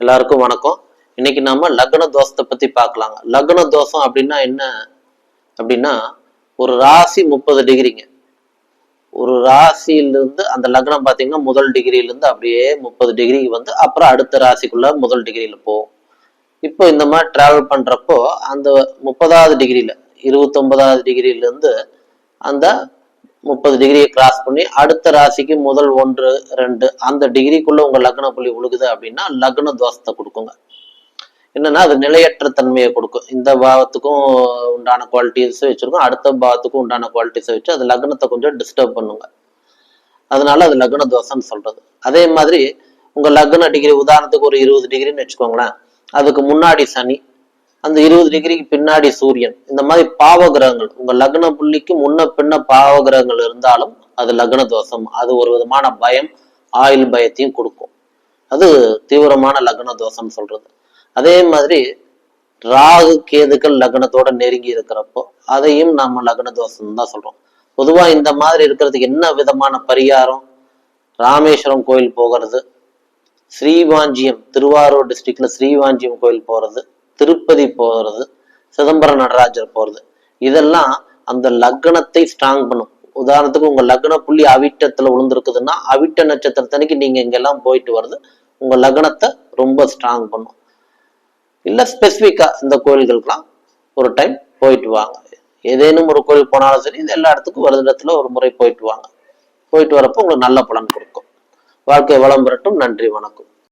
எல்லாருக்கும் வணக்கம். இன்னைக்கு நாம லக்ன தோஷத்தை பத்தி பார்க்கலாங்க. லக்ன தோஷம் அப்படின்னா என்ன? அப்படின்னா ஒரு ராசி முப்பது டிகிரிங்க. ஒரு ராசியிலிருந்து அந்த லக்னம் பார்த்தீங்கன்னா முதல் டிகிரியிலிருந்து அப்படியே முப்பது டிகிரிக்கு வந்து அப்புறம் அடுத்த ராசிக்குள்ள முதல் டிகிரியில போகும். இப்போ இந்த மாதிரி டிராவல் பண்றப்போ அந்த முப்பதாவது டிகிரியில இருபத்தொன்பதாவது டிகிரியிலிருந்து அந்த முப்பது டிகிரியை கிராஸ் பண்ணி அடுத்த ராசிக்கு முதல் ஒன்று ரெண்டு அந்த டிகிரிக்குள்ள உங்க லக்ன புள்ளி உழுகுது அப்படின்னா லக்ன தோஷத்தை கொடுக்குங்க. என்னன்னா அது நிலையற்ற தன்மையை கொடுக்கும். இந்த பாவத்துக்கும் உண்டான குவாலிட்டிஸ் வச்சிருக்கும். அடுத்த பாவத்துக்கும் உண்டான குவாலிட்டிஸை வச்சு அது லக்னத்தை கொஞ்சம் டிஸ்டர்ப் பண்ணுங்க. அதனால அது லக்ன தோஷம்னு சொல்றது. அதே மாதிரி உங்க லக்ன டிகிரி உதாரணத்துக்கு ஒரு இருபது டிகிரின்னு வச்சுக்கோங்களேன். அதுக்கு முன்னாடி சனி அந்த இருபது டிகிரிக்கு பின்னாடி சூரியன். இந்த மாதிரி பாவ கிரகங்கள் உங்க லக்ன புள்ளிக்கு முன்ன பின்ன பாவ கிரகங்கள் இருந்தாலும் அது லக்ன தோஷம் அது ஒரு விதமான பயம் ஆயுள் பயத்தையும் கொடுக்கும். அது தீவிரமான லக்ன தோஷம் சொல்றது. அதே மாதிரி ராகு கேதுக்கள் லக்னத்தோட நெருங்கி இருக்கிறப்போ அதையும் நாம லக்ன தோஷம் தான் சொல்றோம். பொதுவா இந்த மாதிரி இருக்கிறதுக்கு என்ன விதமான பரிகாரம்? ராமேஸ்வரம் கோயில் போகிறது ஸ்ரீவாஞ்சியம் திருவாரூர் டிஸ்ட்ரிக்ட்ல ஸ்ரீவாஞ்சியம் கோயில் போறது திருப்பதி போகிறது சிதம்பரம் நடராஜர் போகிறது இதெல்லாம் அந்த லக்னத்தை ஸ்ட்ராங் பண்ணும். உதாரணத்துக்கு உங்கள் லக்ன புள்ளி அவிட்டத்தில் விழுந்திருக்குதுன்னா அவிட்ட நட்சத்திரத்தன்னைக்கு நீங்கள் இங்கெல்லாம் போயிட்டு வருது உங்கள் லக்னத்தை ரொம்ப ஸ்ட்ராங் பண்ணும். இல்லை ஸ்பெசிஃபிக்காக இந்த கோயில்களுக்கெல்லாம் ஒரு டைம் போயிட்டு வாங்க. ஏதேனும் ஒரு கோயில் போனாலும் சரி இது எல்லா இடத்துக்கும் வருடத்துல ஒரு முறை போயிட்டு வாங்க. போயிட்டு வரப்போ உங்களுக்கு நல்ல பலன் கொடுக்கும். வாழ்க்கை வளம் பெறட்டும். நன்றி வணக்கம்.